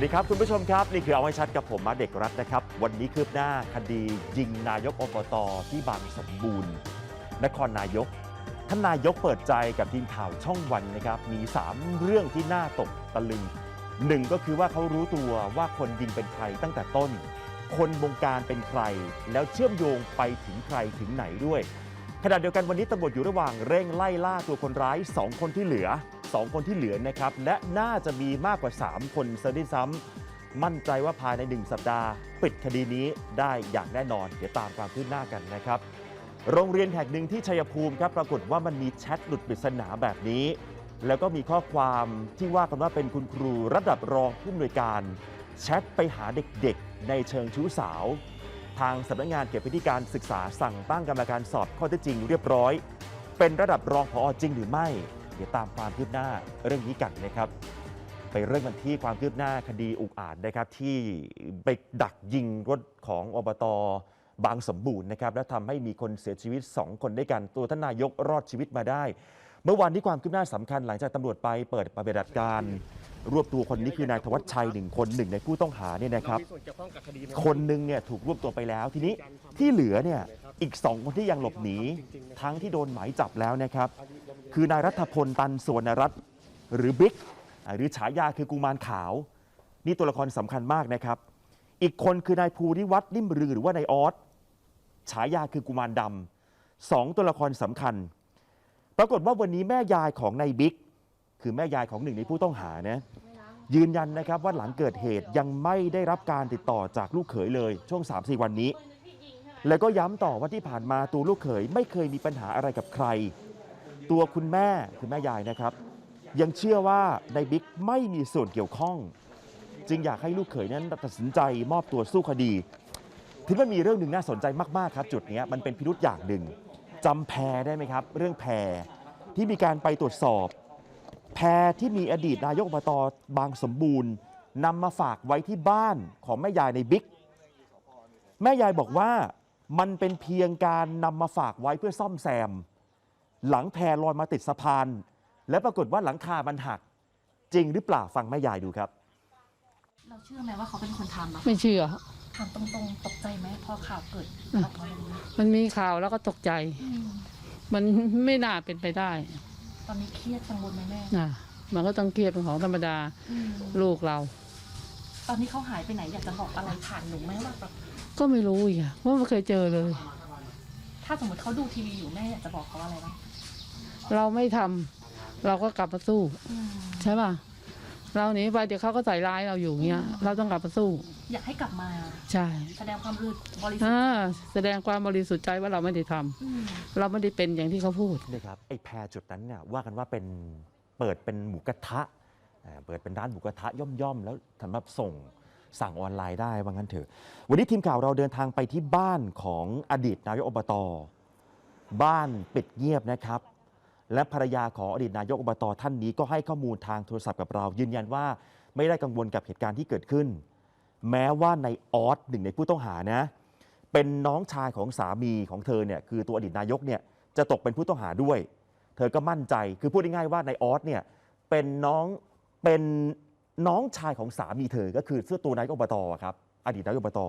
วัสดีครับ คุณผู้ชมครับ นี่คือเอาให้ชัดกับผมมาเด็กรัฐนะครับ วันนี้คืบหน้าคดียิงนายกอบตที่บางสมบูรณ์ นครนายก ท่านนายกเปิดใจกับทีมข่าวช่องวันนะครับ มี 3 เรื่องที่น่าตกตะลึงหนึ่งก็คือว่าเขารู้ตัวว่าคนยิงเป็นใครตั้งแต่ต้น คนบงการเป็นใคร แล้วเชื่อมโยงไปถึงใครถึงไหนด้วย ขณะเดียวกันวันนี้ตำรวจอยู่ระหว่างเร่งไล่ล่าตัวคนร้าย 2 คนที่เหลือ 2 คนที่เหลือนะครับและน่าจะมีมากกว่า 3 คนซะด้วยซ้ำมั่นใจว่าภายใน 1 สัปดาห์ ปิดคดีนี้ได้อย่างแน่นอน เดี๋ยวตามความคืบหน้ากันนะครับ โรงเรียนแห่งหนึ่งที่ชัยภูมิครับ ปรากฏว่ามันมีแชทหลุดปริศนาแบบนี้ แล้วก็มีข้อความที่ว่ากันว่าเป็นคุณครูระดับรองผู้อำนวยการแชทไปหาเด็กๆ ในเชิงชู้สาว ทางสำนักงานเก็บพิธีการศึกษาสั่งตั้งกรรมการสอบข้อเท็จจริงเรียบร้อย เป็นระดับรองพอจริงหรือไม่ เดี๋ยวตามความคืบหน้าเรื่องนี้กันนะครับ ไปเริ่มกันที่ความคืบหน้าคดีอุกอาจนะครับที่ไปดักยิงรถของอบตบางสมบูรณ์นะครับและทำให้มีคนเสียชีวิต 2 คนด้วยกันตัวท่านนายกรอดชีวิตมาได้ เมื่อวานนี้ความคืบหน้าสำคัญหลังจากตำรวจไปเปิดปฏิบัติการ รวบตัวคนนี้คือนายธวัชชัยหนึ่งคนหนึ่งในผู้ต้องหาเนี่ยนะครับ คนหนึ่งเนี่ยถูกรวบตัวไปแล้ว ทีนี้ที่เหลือเนี่ยอีก2คนที่ยังหลบหนี ทั้งที่โดนหมายจับแล้วนะครับ คือนายรัฐพลตันสวนรัตน์หรือบิ๊กอ่าหรือฉายาคือกุมารขาว นี่ตัวละครสำคัญมากนะครับ อีกคนคือนายภูริวัฒน์นิ่มรือหรือว่านายออสฉายาคือกุมารดำสองตัวละครสำคัญ ปรากฏว่าวันนี้แม่ยายของนายบิ๊ก คือแม่ยายของหนึ่งในผู้ต้องหานะยืนยันนะครับว่าหลังเกิดเหตุยังไม่ได้รับการติดต่อจากลูกเขยเลยช่วง 3-4 วันนี้ แล้วก็ย้ำต่อว่าที่ผ่านมาตัวลูกเขยไม่เคยมีปัญหาอะไรกับใคร ตัวคุณแม่คือแม่ยายนะครับ ยังเชื่อว่าในายบิ๊กไม่มีส่วนเกี่ยวข้อง จึงอยากให้ลูกเขยนั้นตัดสินใจมอบตัวสู้คดีที่มันมีเรื่องหนึ่งน่าสนใจมากๆครับ จุดเนี้ยมันเป็นพิรุษอย่างหนึ่งจำแพรได้ไหมครับ เรื่องแพรที่มีการไปตรวจสอบ แพรที่มีอดีตนายกอบตบางสมบูรณ์นำมาฝากไว้ที่บ้านของแม่ยายในบิ๊ก แม่ยายบอกว่ามันเป็นเพียงการนำมาฝากไว้เพื่อซ่อมแซม หลังแพรลอยมาติดสะพาน และปรากฏว่าหลังคามันหัก จริงหรือเปล่าฟังแม่ยายดูครับ เราเชื่อไหมว่าเขาเป็นคนทำอะไม่เชื่อ ถามตรงๆ ตกใจไหมพอข่าวเกิดออกมาอย่างนี้มันมีข่าวแล้วก็ตกใจ อืมมันไม่น่าเป็นไปได้ต อนนี้เครียดกังวลไหมแม่นะมันก็ต้องเครียดเป็นของธรรมดาอืมลูกเรา ตอนนี้เขาหายไปไหนอยากจะบอกอะไรผ่านหนูไหมว่าแบบก็ไม่รู้อีกอะเพราะไม่เคยเจอเลย ถ้าสมมติเขาดูทีวีอยู่แม่อยากจะบอกเขาอะไรบ้างเราไม่ทำเราก็กลับมาสู้ อืมใช่ป่ะ เราหนีไปเดี๋ยวเขาก็ใส่ร้ายเราอยู่เงี้ย เราต้องกลับมาสู้ อยากให้กลับมา ใช่ แสดงความบริสุทธิ์อ่าแสดงความบริสุทธิ์ใจว่าเราไม่ได้ทำอืมเราไม่ได้เป็นอย่างที่เขาพูด นี่ครับไอ้แพรจุดนั้นเนี่ยว่ากันว่าเป็นเปิดเป็นหมูกระทะอ่าเปิดเป็นร้านหมูกระทะย่อมๆ แล้วสำหรับส่งสั่งออนไลน์ได้ว่างั้นเถอะ วันนี้ทีมข่าวเราเดินทางไปที่บ้านของอดีตนายกอบต บ้านปิดเงียบนะครับ และภรรยาของอดีตนายกอบตท่านนี้ก็ให้ข้อมูลทางโทรศัพท์กับเรา ยืนยันว่าไม่ได้กังวลกับเหตุการณ์ที่เกิดขึ้น แม้ว่าในออสหนึ่งในผู้ต้องหานะ เป็นน้องชายของสามีของเธอเนี่ยคือตัวอดีตนายกเนี่ยจะตกเป็นผู้ต้องหาด้วย เธอก็มั่นใจคือพูดง่ายๆว่าในออสเนี่ยเป็นน้องเป็นน้องชายของสามีเธอ ก็คือเสื้อตัวนายกอบตครับอดีตนายกอบต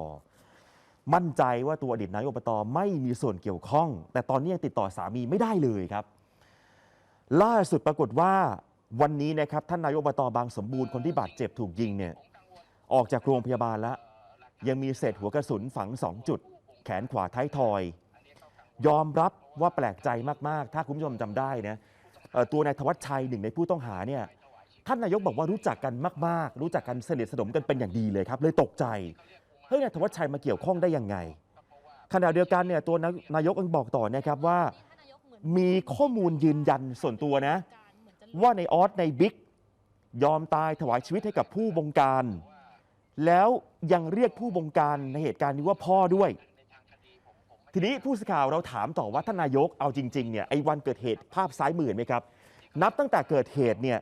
มั่นใจว่าตัวอดีตนายกอบตไม่มีส่วนเกี่ยวข้อง แต่ตอนนี้ยังติดต่อสามีไม่ได้เลยครับ ล่าสุดปรากฏว่าวันนี้นะครับท่านนายกอบตบางสมบูรณ์คนที่บาดเจ็บถูกยิงเนี่ยออกจากโรงพยาบาลแล้ว ยังมีเศษหัวกระสุนฝัง2จุด แขนขวาท้ายทอย ยอมรับว่าแปลกใจมาก ๆ ถ้าคุณผู้ชมจำได้นะตัวนายธวัชชัยหนึ่งในผู้ต้องหาเนี่ยท่านนายกบอกว่ารู้จักกันมาก ๆ รู้จักกันสนิทสนมกันเป็นอย่างดีเลยครับ เลยตกใจเฮ้ยนายธวัชชัยมาเกี่ยวข้องได้ยังไงขณะเดียวกันเนี่ยตัวนายนายกยังบอกต่อนะครับว่า มีข้อมูลยืนยันส่วนตัวนะ ว่าในออสในบิ๊กยอมตายถวายชีวิตให้กับผู้บงการ แล้วยังเรียกผู้บงการในเหตุการณ์นี้ว่าพ่อด้วย ทีนี้ผู้สื่อข่าวเราถามต่อว่าท่านนายกเอาจริงๆเนี่ยไอ้วันเกิดเหตุภาพซ้ายมือเห็นไหมครับ นับตั้งแต่เกิดเหตุเนี่ย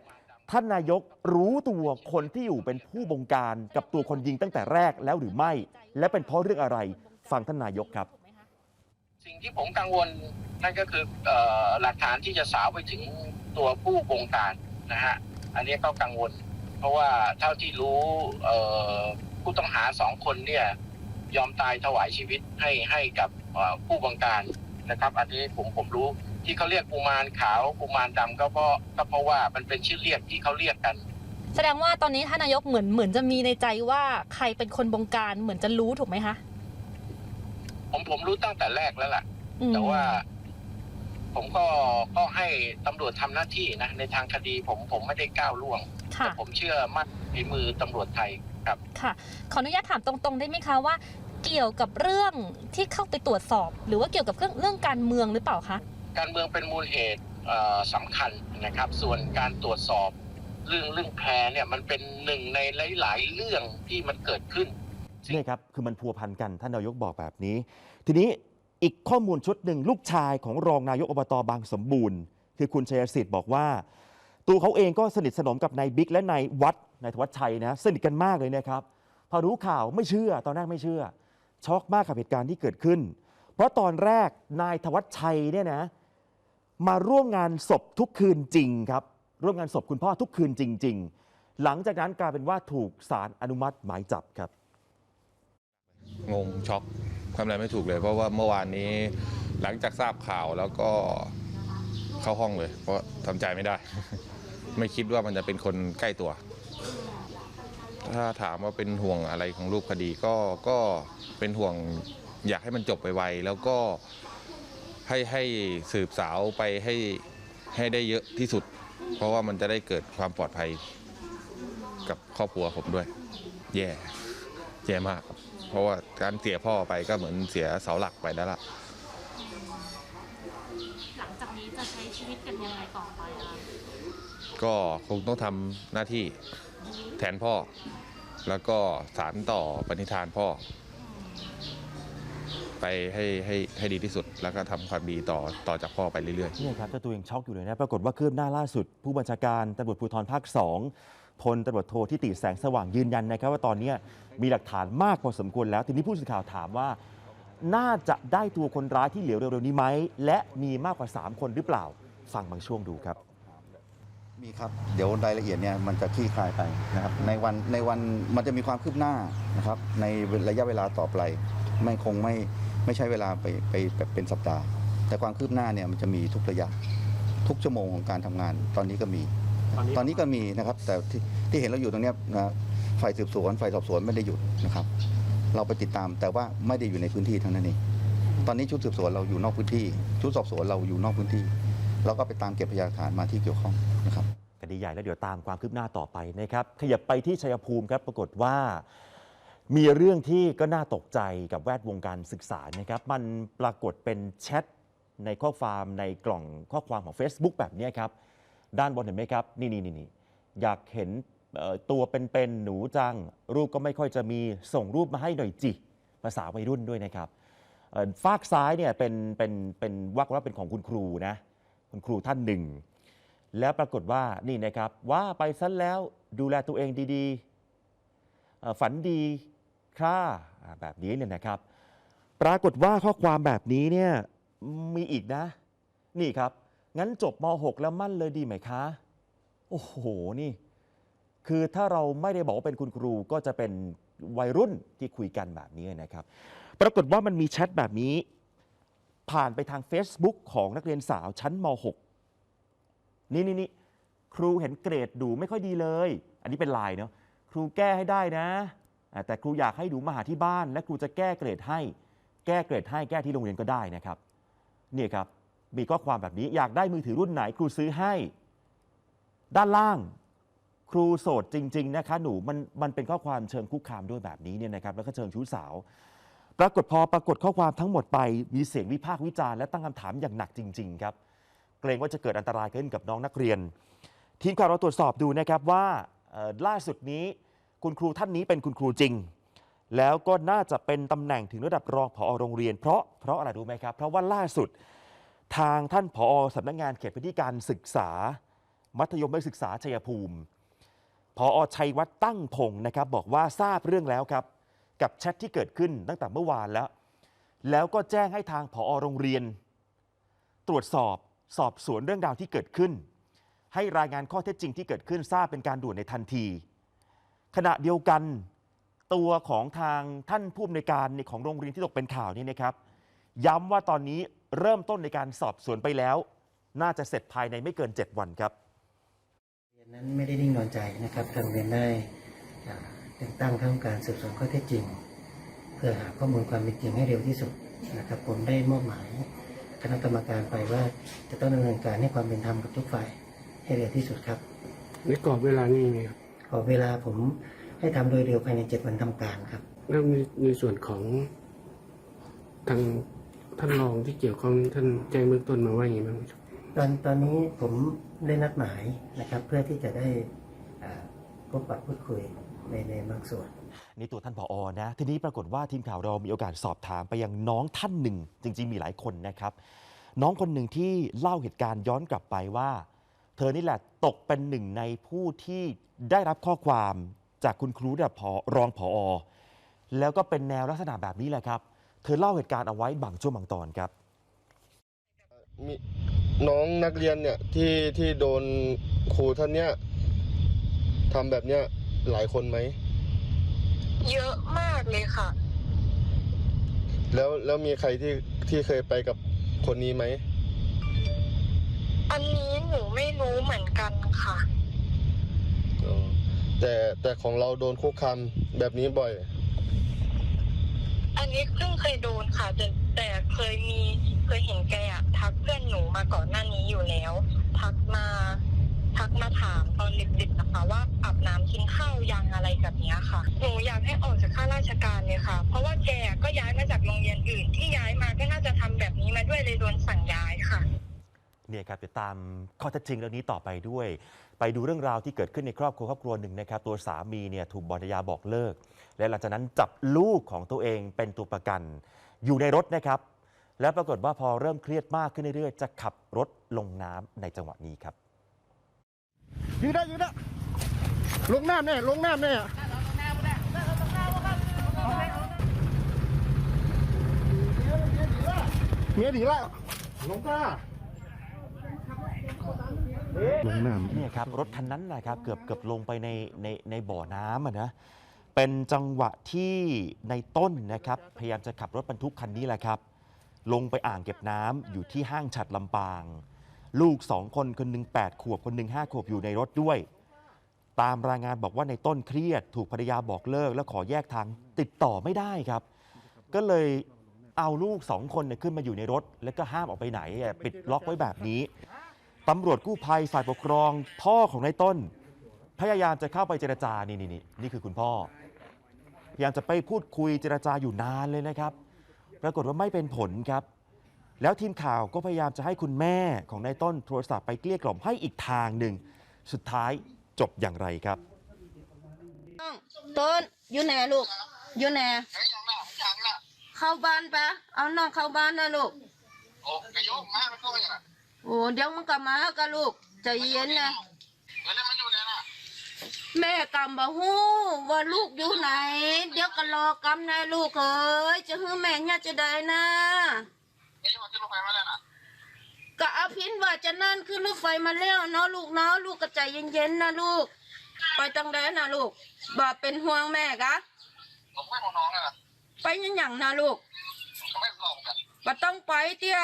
ท่านนายกรู้ตัวคนที่อยู่เป็นผู้บงการกับตัวคนยิงตั้งแต่แรกแล้วหรือไม่ และเป็นเพราะเรื่องอะไรฟังท่านนายกครับ สิ่งที่ผมกังวลนั่นก็คืออหลักฐานที่จะสาวไปถึงตัวผู้บงการนะฮะอันนี้ก็กังวล เพราะว่าเท่าที่รู้ผู้ต้องหาสองคนเนี่ยยอมตายถวายชีวิตให้ให้กับผู้บังการนะครับ อันนี้ผมผมรู้ที่เขาเรียกกุมารขาวกุมารดำก็เพราะก็เพราะว่ามันเป็นชื่อเรียกที่เขาเรียกกัน แสดงว่าตอนนี้ท่านนายกเหมือนเหมือนจะมีในใจว่าใครเป็นคนบงการเหมือนจะรู้ถูกไหมคะ ผมผมรู้ตั้งแต่แรกแล้วล่ะ อืมแต่ว่า ผมก็ก็ให้ตำรวจทำหน้าที่นะในทางคดีผมผมไม่ได้ก้าวล่วง ค่ะ ผมเชื่อมั่นในมือตำรวจไทยครับ ค่ะ ขออนุญาตถามตรงๆ ได้ไหมคะว่า เกี่ยวกับเรื่องที่เข้าไปตรวจสอบ หรือว่าเกี่ยวกับเรื่องเรื่องการเมืองหรือเปล่าคะ การเมืองเป็นมูลเหตุเอ่อสำคัญนะครับ ส่วนการตรวจสอบเรื่องเรื่องแพรเนี่ยมันเป็นหนึ่งในหลาย ๆ เรื่องที่มันเกิดขึ้น นี่ครับคือมันพัวพันกันท่านนายกบอกแบบนี้ ทีนี้อีกข้อมูลชุดหนึ่งลูกชายของรองนายกอบตบางสมบูรณ์ คือคุณชัยสิทธิ์บอกว่า ตัวเขาเองก็สนิทสนมกับนายบิ๊กและนายวัดนายธวัชชัยนะสนิทกันมากเลยนะครับพอรู้ข่าวไม่เชื่อตอนแรกไม่เชื่อ ช็อกมากกับเหตุการณ์ที่เกิดขึ้น เพราะตอนแรกนายธวัชชัยเนี่ยนะมาร่วมงานศพทุกคืนจริงครับ ร่วมงานศพคุณพ่อทุกคืนจริง ๆ หลังจากนั้นกลายเป็นว่าถูกศาลอนุมัติหมายจับครับ งงช็อกทำอะไรไม่ถูกเลย เพราะว่าเมื่อวานนี้หลังจากทราบข่าวแล้วก็เข้าห้องเลย เพราะทำใจไม่ได้ ไม่คิดว่ามันจะเป็นคนใกล้ตัว ถ้าถามว่าเป็นห่วงอะไรของรูปคดีก็ก็เป็นห่วงอยากให้มันจบไปไวแล้วก็ให้ให้สืบสาวไปให้ให้ได้เยอะที่สุด เพราะว่ามันจะได้เกิดความปลอดภัยกับครอบครัวผมด้วย แย่ แย่มากครับ เพราะว่าการเสียพ่อไปก็เหมือนเสียเสาหลักไปแล้วล่ะ หลังจากนี้จะใช้ชีวิตกันยังไงต่อไปอะก็คงต้องทำหน้าที่แทนพ่อ แล้วก็สารต่อปณิธานพ่อ ไปให้ให้ให้ดีที่สุด แล้วก็ทำความดีต่อต่อจากพ่อไปเรื่อยๆ เนี่ยครับเจ้าตัวยังช็อกอยู่เลยนะ ปรากฏว่าคืบหน้าล่าสุด ผู้บัญชาการตำรวจภูธรภาค 2 พลตำรวจโททิติแสงสว่างยืนยันนะครับว่าตอนนี้มีหลักฐานมากพอสมควรแล้ว ทีนี้ผู้สื่อข่าวถามว่า น่าจะได้ตัวคนร้ายที่เหลวเร็วๆนี้ไหมและมีมากกว่า 3 คนหรือเปล่า ฟังบางช่วงดูครับ มีครับ เดี๋ยวรายละเอียดเนี่ยมันจะคลี่คลายไปนะครับในวันในวันมันจะมีความคืบหน้านะครับในระยะเวลาต่อไปไม่คงไม่ไม่ใช้เวลาไปไปแบบเป็นสัปดาห์ แต่ความคืบหน้าเนี่ยมันจะมีทุกระยะทุกชั่วโมงของการทำงานตอนนี้ก็มี ตอนนี้ก็มีนะครับ แต่ที่ที่เห็นเราอยู่ตรงเนี้ยนะฝ่ายสืบสวนฝ่ายสอบสวนไม่ได้หยุดนะครับ เราไปติดตามแต่ว่าไม่ได้อยู่ในพื้นที่เท่านั้นเองตอนนี้ชุดสืบสวนเราอยู่นอกพื้นที่ ชุดสอบสวนเราอยู่นอกพื้นที่ เราก็ไปตามเก็บพยานหลักฐานมาที่เกี่ยวข้องนะครับ คดีใหญ่แล้วเดี๋ยวตามความคืบหน้าต่อไปนะครับ ขยับไปที่ชัยภูมิครับ ปรากฏว่า มีเรื่องที่ก็น่าตกใจกับแวดวงการศึกษานะครับ มันปรากฏเป็นแชทในข้อความในกล่องข้อความของ Facebook แบบนี้ครับ ด้านบนเห็นไหมครับนี่นี่นี่นี่อยากเห็นตัวเป็นๆหนูจัง รูปก็ไม่ค่อยจะมีส่งรูปมาให้หน่อยจิภาษาวัยรุ่นด้วยนะครับฝากซ้ายเนี่ยเป็นเป็นเป็นว่ากันว่าเป็นของคุณครูนะ คุณครูท่านหนึ่ง แล้วปรากฏว่านี่นะครับว่าไปซะแล้วดูแลตัวเองดีๆ ฝันดีค่าแบบนี้เนี่ยนะครับ ปรากฏว่าข้อความแบบนี้เนี่ยมีอีกนะ นี่ครับ งั้นจบม .6 แล้วมั่นเลยดีไหมคะ โอ้โหนี่ คือถ้าเราไม่ได้บอกว่าเป็นคุณครูก็จะเป็นวัยรุ่นที่คุยกันแบบนี้นะครับ ปรากฏว่ามันมีแชทแบบนี้ ผ่านไปทาง Facebook ของนักเรียนสาวชั้นม .6 นี่นี่นี่ครูเห็นเกรดดูไม่ค่อยดีเลย อันนี้เป็นไลน์เนาะครูแก้ให้ได้นะ แต่ครูอยากให้หนูมาหาที่บ้าน และครูจะแก้เกรดให้ แก้เกรดให้แก้ที่โรงเรียนก็ได้นะครับ นี่ครับ มีข้อความแบบนี้อยากได้มือถือรุ่นไหนครูซื้อให้ ด้านล่างครูโสดจริง ๆ นะคะ หนูมันมันเป็นข้อความเชิงคุกคามด้วยแบบนี้เนี่ยนะครับแล้วก็เชิงชู้สาว ปรากฏพอปรากฏข้อความทั้งหมดไปมีเสียงวิพากษ์วิจารณ์และตั้งคำถามอย่างหนักจริง ๆ ครับ เกรงว่าจะเกิดอันตรายขึ้นกับน้องนักเรียน ทีมข่าวเราตรวจสอบดูนะครับว่าล่าสุดนี้คุณครูท่านนี้เป็นคุณครูจริง แล้วก็น่าจะเป็นตำแหน่งถึงระดับรองผอโรงเรียน เพราะเพราะอะไรรู้ไหมครับ เพราะว่าล่าสุด ทางท่านผอสำนักงานเขตพื้นที่การศึกษา มัธยมศึกษาชัยภูมิพอชัยวัฒน์ตั้งพงศ์นะครับ บอกว่าทราบเรื่องแล้วครับ กับแชทที่เกิดขึ้นตั้งแต่เมื่อวานแล้ว แล้วก็แจ้งให้ทางผอโรงเรียน ตรวจสอบสอบสวนเรื่องราวที่เกิดขึ้น ให้รายงานข้อเท็จจริงที่เกิดขึ้นทราบเป็นการด่วนในทันที ขณะเดียวกัน ตัวของทางท่านผู้อำนวยการของโรงเรียนที่ตกเป็นข่าวนี่นะครับ ย้ำว่าตอนนี้ เริ่มต้นในการสอบสวนไปแล้ว น่าจะเสร็จภายในไม่เกิน 7 วันครับเรียนนั้นไม่ได้นิ่งนอนใจนะครับทางเรียนได้อ่าแต่งตั้งทั้งการสืบสวนข้อเท็จจริง เพื่อหาข้อมูลความเป็นจริงให้เร็วที่สุดนะครับผมได้มอบหมายคณะกรรมการไปว่าจะต้องดำเนินการให้ความเป็นธรรมกับทุกฝ่ายให้เร็วที่สุดครับในกรอบเวลานี่ไงครับขอเวลาผมให้ทำโดยเร็วภายในเจ็ดวันทำการครับ แล้วในในส่วนของทาง ท่านรองที่เกี่ยวข้องท่านแจ้งเบื้องต้นมาว่าอย่างไรบ้างครับ ตอนตอนนี้ผมได้นัดหมายนะครับเพื่อที่จะได้อ่าพบปะพูดคุยในในบางส่วน นี่ตัวท่านผอนะ ทีนี้ปรากฏว่าทีมข่าวเรามีโอกาสสอบถามไปยังน้องท่านหนึ่ง จริง ๆ มีหลายคนนะครับ น้องคนหนึ่งที่เล่าเหตุการณ์ย้อนกลับไปว่า เธอนี่แหละตกเป็นหนึ่งในผู้ที่ได้รับข้อความจากคุณครูระดับผอรองผอ แล้วก็เป็นแนวลักษณะแบบนี้แหละครับ เธอเล่าเหตุการณ์เอาไว้บางช่วงบางตอนครับมีน้องนักเรียนเนี่ยที่ที่โดนครูท่านเนี้ยทำแบบเนี้ยหลายคนไหม เยอะมากเลยค่ะ แล้วแล้วมีใครที่ที่เคยไปกับคนนี้ไหม อันนี้หนูไม่รู้เหมือนกันค่ะอ๋อแต่แต่ของเราโดนคุกคามแบบนี้บ่อย อันนี้เพิ่งเคยโดนค่ะแต่แต่เคยมีเคยเห็นแกอะทักเพื่อนหนูมาก่อนหน้านี้อยู่แล้ว ทักมาทักมาถามตอนดึกๆนะคะ ว่าอาบน้ำกินข้าวยังอะไรแบบเนี้ยค่ะ หนูอยากให้ออกจากข้าราชการเลยค่ะ เพราะว่าแกก็ย้ายมาจากโรงเรียนอื่น ที่ย้ายมาก็น่าจะทำแบบนี้มาด้วยเลยโดนสั่งย้ายค่ะ เนี่ยครับติดตามข้อเท็จจริงเรื่องนี้ต่อไปด้วย ไปดูเรื่องราวที่เกิดขึ้นในครอบครัวครอบครัวหนึ่งนะครับ ตัวสามีเนี่ยถูกบอดยาบอกเลิก และหลังจากนั้นจับลูกของตัวเองเป็นตัวประกัน อยู่ในรถนะครับ แล้วปรากฏว่าพอเริ่มเครียดมากขึ้นเรื่อยๆ จะขับรถลงน้ำในจังหวะนี้ครับ ยืดได้ยืดได้ลงน้ำแน่ลงน้ำแน่เมียดีแล้วลงกล้าลงน้ำ เนี่ยครับรถคันนั้นนะครับเกือบเกือบลงไปในในในบ่อน้ำอะนะ เป็นจังหวะที่ในต้นนะครับพยายามจะขับรถบรรทุกคันนี้แหละครับ ลงไปอ่างเก็บน้ำอยู่ที่ห้างฉัดลำปาง ลูกสองคนคนหนึ่ง8ขวบคนหนึ่ง5ขวบอยู่ในรถด้วย ตามรายงานบอกว่าในต้นเครียด ถูกภรรยาบอกเลิก แล้วขอแยกทางติดต่อไม่ได้ครับ ก็เลยเอาลูกสองคนเนี่ยขึ้นมาอยู่ในรถ แล้วก็ห้ามออกไปไหนอะปิดล็อกไว้แบบนี้ตำรวจกู้ภัยฝ่ายปกครอง พ่อของในต้น พยายามจะเข้าไปเจรจานี่นี่นี่นี่คือคุณพ่อ ยายามจะไปพูดคุยเจรจาอยู่นานเลยนะครับ ปรากฏว่าไม่เป็นผลครับ แล้วทีมข่าวก็พยายามจะให้คุณแม่ของนายต้นโทรศัพท์ไปเกลี้ยกล่อมให้อีกทางหนึ่ง สุดท้ายจบอย่างไรครับ ต้นอยู่ไหนลูกอยู่ไหนเข้าบ้านปะเอาน้องเข้าบ้านนะลูกโอ้กระยกมาไม่ก็อย่างนั้นโอ้เดี๋ยวมึงกลับมาแล้วกันลูกใจเย็นนะแล้วมันอยู่ไหนล่ะ แม่กำบ่ฮู้ว่าลูกอยู่ไหน เดี๋ยวก็รอกำนะลูกเอ้ยจะฮื้อแม่เนี่ยจะได้นะไม่ใช่ว่าขึ้นรถไฟมาแล้วน่ะก็อาพินว่าจะนั่นขึ้นรถไฟมาแล้วเนาะลูกเนาะลูกก็ใจเย็นๆนะลูก ไปตังใดนะลูกบ่เป็นห่วงแม่กะผมไม่ของน้องเลยนะไปยังหยังนะลูกผมไม่หลอกกันบ่ต้องไปเตี้ย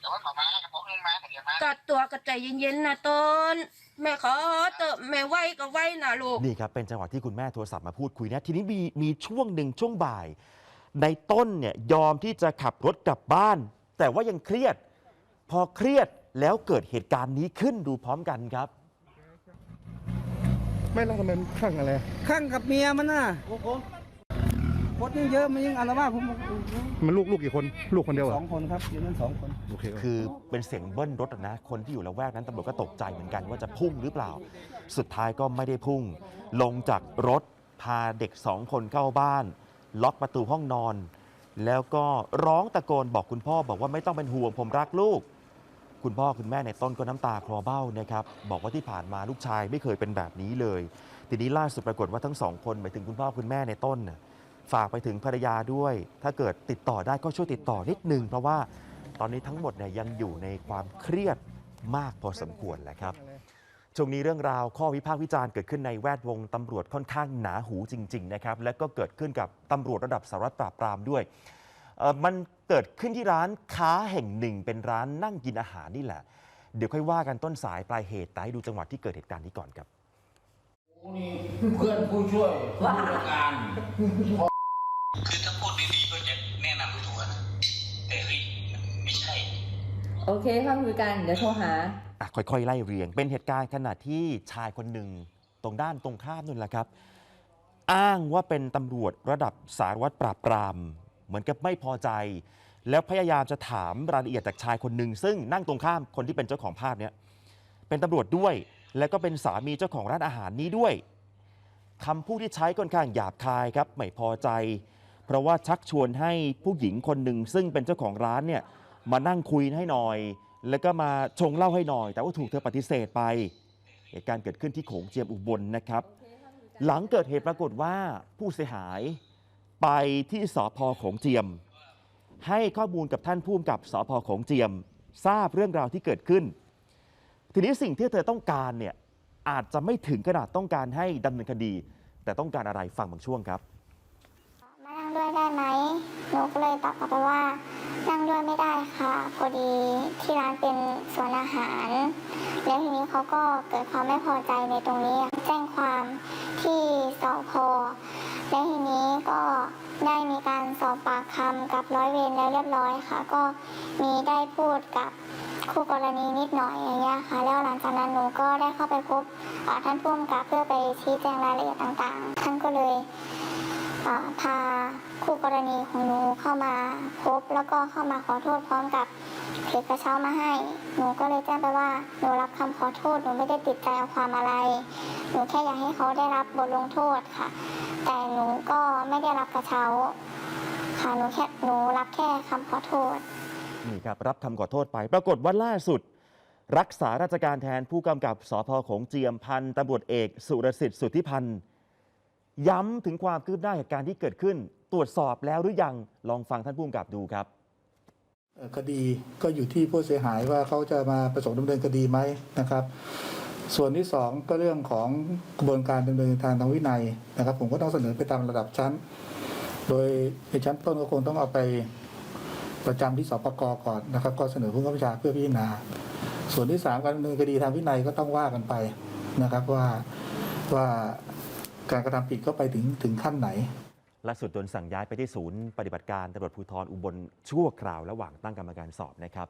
แต่ว่าเขามากับผมเองมาแต่เดี๋ยวมากัดตัวก็ใจเย็นๆนะต้น แม่ขอเตอะแม่ไหวก็ไหวนะลูก นี่ครับ เป็นจังหวะที่คุณแม่โทรศัพท์มาพูดคุยนะ ทีนี้มีมีช่วงหนึ่งช่วงบ่าย ในต้นเนี่ยยอมที่จะขับรถกลับบ้าน แต่ว่ายังเครียด พอเครียดแล้วเกิดเหตุการณ์นี้ขึ้นดูพร้อมกันครับ ไม่แล้วทำไมมันข้างอะไร ข้างกับเมียมันน่ะ พดยังเยอะมันยังอัลวาดผมมันลูกลูกกี่คน ลูกคนเดียวเหรสอองคนครับอยู่นั่นสองคนโอเคคือเป็นเสียงเบิ้ลรถอะนะ คนที่อยู่ละแวกนั้นตำรวจก็ตกใจเหมือนกันว่าจะพุ่งหรือเปล่า สุดท้ายก็ไม่ได้พุ่ง ลงจากรถพาเด็กสองคนเข้าบ้าน ล็อกประตูห้องนอน แล้วก็ร้องตะโกนบอกคุณพ่อบอกว่าไม่ต้องเป็นห่วงผมรักลูก คุณพ่อคุณแม่ในต้นก็น้ำตาคลอเบ้านะครับบอกว่าที่ผ่านมาลูกชายไม่เคยเป็นแบบนี้เลย ทีนี้ล่าสุดปรากฏว่าทั้งสองคนหมายถึงคุณพ่อคุณแม่ในต้นน่ะ ฝากไปถึงภรรยาด้วย ถ้าเกิดติดต่อได้ก็ช่วยติดต่อนิดนึง เพราะว่าตอนนี้ทั้งหมดเนี่ยยังอยู่ในความเครียดมากพอสมควรแหละครับช่วงนี้เรื่องราวข้อวิพากษ์วิจารณ์เกิดขึ้นในแวดวงตำรวจค่อนข้างหนาหูจริง ๆ นะครับ และก็เกิดขึ้นกับตำรวจระดับสารวัตรปราบปรามด้วยมันเกิดขึ้นที่ร้านค้าแห่งหนึ่ง เป็นร้านนั่งกินอาหารนี่แหละ เดี๋ยวค่อยว่ากันต้นสายปลายเหตุแต่ให้ดูจังหวะที่เกิดเหตุการณ์นี้ก่อนครับเพื่อนผู้ช่วยผู้จัดการ โอเคค่ะคุยกัน เดี๋ยวโทรหา อะค่อยๆ ไล่เรียง เป็นเหตุการณ์ขณะที่ชายคนหนึ่งตรงด้านตรงข้ามนั่นแหละครับ อ้างว่าเป็นตำรวจระดับสารวัตรปราบปราม เหมือนกับไม่พอใจ แล้วพยายามจะถามรายละเอียดจากชายคนหนึ่งซึ่งนั่งตรงข้ามคนที่เป็นเจ้าของภาพเนี้ยเป็นตำรวจด้วย แล้วก็เป็นสามีเจ้าของร้านอาหารนี้ด้วยคำพูดที่ใช้ค่อนข้างหยาบคายครับไม่พอใจ เพราะว่าชักชวนให้ผู้หญิงคนหนึ่งซึ่งเป็นเจ้าของร้านเนี่ย มานั่งคุยให้หน่อย แล้วก็มาชงเหล้าให้หน่อย แต่ว่าถูกเธอปฏิเสธไปเหตุการณ์เกิดขึ้นที่โขงเจียมอุบลนะครับ หลังเกิดเหตุปรากฏว่าผู้เสียหายไปที่สพโขงเจียม ให้ข้อมูลกับท่านผู้กำกับสพโขงเจียม ทราบเรื่องราวที่เกิดขึ้น ทีนี้สิ่งที่เธอต้องการเนี่ยอาจจะไม่ถึงขนาดต้องการให้ดำเนินคดี แต่ต้องการอะไรฟังบางช่วงครับ มานั่งด้วยได้ไหมหนูก็เลยตอบกลับไปว่า นั่งด้วยไม่ได้ค่ะพอดีที่ร้านเป็นสวนอาหาร แล้วทีนี้เขาก็เกิดความไม่พอใจในตรงนี้ แจ้งความที่สพแล้วทีนี้ก็ได้มีการสอบปากคำกับร้อยเวรแล้วเรียบร้อยค่ะ ก็มีได้พูดกับคู่กรณีนิดหน่อยอย่างเงี้ยค่ะ แล้วหลังจากนั้นหนูก็ได้เข้าไปพบท่านผู้กำกับเพื่อไปชี้แจงรายละเอียดต่างๆ ท่านก็เลย พาคู่กรณีของหนูเข้ามาพบแล้วก็เข้ามาขอโทษพร้อมกับเถือกระเช้ามาให้ หนูก็เลยแจ้งไปว่าหนูรับคำขอโทษหนูไม่ได้ติดใจเอาความอะไร หนูแค่อยากให้เขาได้รับบทลงโทษค่ะ แต่หนูก็ไม่ได้รับกระเช้าค่ะหนูแค่หนูรับแค่คำขอโทษนี่ครับรับคำขอโทษไป ปรากฏว่าล่าสุด รักษาราชการแทนผู้กำกับสพโขงเจียมพันตำรวจเอก สุรสิทธิ์สุทธิพันธ์ ย้ำถึงความคืบหน้าเหตุการณ์ที่เกิดขึ้น ตรวจสอบแล้วหรือยังลองฟังท่านผู้กำกับดูครับคดีก็อยู่ที่ผู้เสียหายว่าเขาจะมาประสงค์ดำเนินคดีไหมนะครับ ส่วนที่สองก็เรื่องของกระบวนการดำเนินทางทางวินัยนะครับ ผมก็ต้องเสนอไปตามระดับชั้น โดยในชั้นต้นก็คงต้องเอาไปประจำที่สปกก่อนนะครับ ก็เสนอผู้กำกับชาเพื่อพิจารณา ส่วนที่สามการดำเนินคดีทางวินัยก็ต้องว่ากันไปนะครับว่าว่า การกระทำผิดก็ไปถึงถึงขั้นไหน ล่าสุดโดนสั่งย้ายไปที่ศูนย์ปฏิบัติการตำรวจภูธรอุบลชั่วคราวระหว่างตั้งกรรมการสอบนะครับ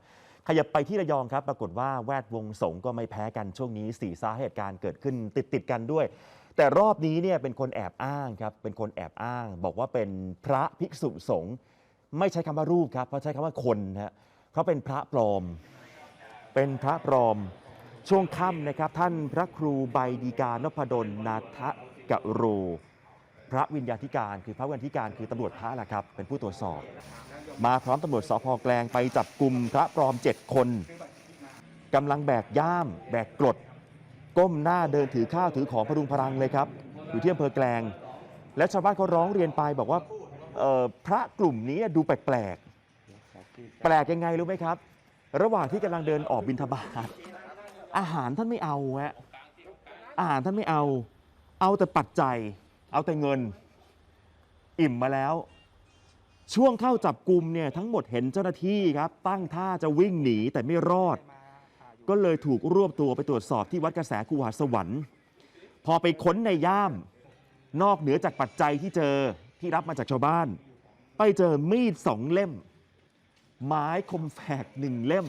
ขยับไปที่ระยองครับ ปรากฏว่าแวดวงสงฆ์ก็ไม่แพ้กันช่วงนี้สี่สาเหตุการณ์เกิดขึ้นติดติดๆกันด้วย แต่รอบนี้เนี่ยเป็นคนแอบอ้างครับ เป็นคนแอบอ้าง บอกว่าเป็นพระภิกษุสงฆ์ไม่ใช้คำว่ารูปครับ เพราะใช้คำว่าคนนะฮะเพราเป็นพระปลอม เป็นพระปลอมช่วงค่ำนะครับ ท่านพระครูใบดีกานพดลนาทะ กะโร พระวิญญาธิการคือพระวิญญาธิการคือตำรวจพระแหละครับ เป็นผู้ตรวจสอบ มาพร้อมตำรวจสพแกลงไปจับกลุ่มพระปลอม7คนกำลังแบกย่าม แบกกรด ก้มหน้าเดินถือข้าวถือของพรุงพรังเลยครับ อยู่ที่อำเภอแกลง และชาวบ้านเขาร้องเรียนไปบอกว่าพระกลุ่มนี้ดูแปลกๆแปลกยังไงรู้ไหมครับ ระหว่างที่กำลังเดินออกบิณฑบาตอาหารท่านไม่เอาฮะอาหารท่านไม่เอา เอาแต่ปัจจัย เอาแต่เงิน อิ่มมาแล้ว ช่วงเข้าจับกลุ่มเนี่ยทั้งหมดเห็นเจ้าหน้าที่ครับ ตั้งท่าจะวิ่งหนีแต่ไม่รอด ก็เลยถูกรวบตัวไปตรวจสอบที่วัดกระแสคูหาสวรรค์ พอไปค้นในย่าม นอกเหนือจากปัจจัยที่เจอที่รับมาจากชาวบ้าน ไปเจอมีดสองเล่ม ไม้คมแฝกหนึ่งเล่ม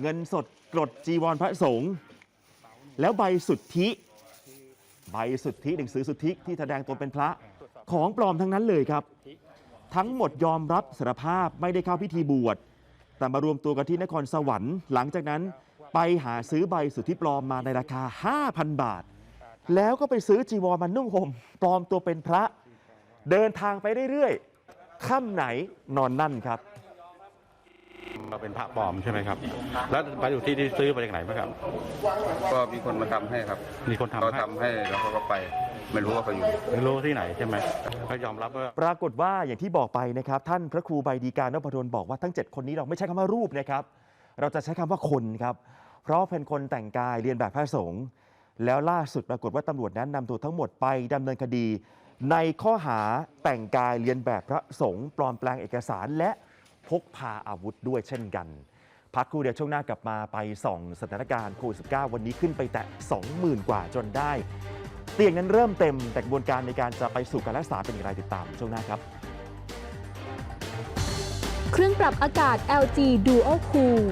เงินสดกรดจีวรพระสงฆ์แล้วใบสุทธิ ใบสุทธิหนังสือสุทธิที่แสดงตนเป็นพระของปลอมทั้งนั้นเลยครับ ทั้งหมดยอมรับสารภาพไม่ได้เข้าพิธีบวชแต่มารวมตัวกันที่นครสวรรค์ หลังจากนั้นไปหาซื้อใบสุทธิปลอมมาในราคา 5,000 บาท แล้วก็ไปซื้อจีวรมานุ่งห่มปลอมตัวเป็นพระ เดินทางไปเรื่อยๆค่ำไหนนอนนั่นครับ เราเป็นพระปลอมใช่ไหมครับ แล้วไปอยู่ที่ที่ซื้อมาจากไหนไหมครับ ก็มีคนมาทำให้ครับมีคนทำเขาให้ทำให้แล้วเขาก็ไป ไม่รู้ว่าเขาอยู่ ไม่รู้ที่ไหนใช่ไหมก็ยอมรับว่า ปรากฏว่าอย่างที่บอกไปนะครับ ท่านพระครูใบดีการนพดลบอกว่าทั้ง 7 คนนี้เราไม่ใช้คำว่ารูปนะครับ เราจะใช้คำว่าคนครับ เพราะเป็นคนแต่งกายเรียนแบบพระสงฆ์แล้วล่าสุดปรากฏว่าตำรวจนั้นนำตัวทั้งหมดไปดำเนินคดี ในข้อหาแต่งกายเรียนแบบพระสงฆ์ปลอมแปลงเอกสารและ พกพาอาวุธด้วยเช่นกันพักครู่เดียวช่วงหน้ากลับมาไปส่องสถานการณ์โควิด -19 วันนี้ขึ้นไปแตะ 20,000 กว่าจนได้ เตียงนั้นเริ่มเต็มแต่กระบวนการในการจะไปสู่การรักษาเป็นอย่างไรติดตามช่วงหน้าครับ เครื่องปรับอากาศ LG Dual Cool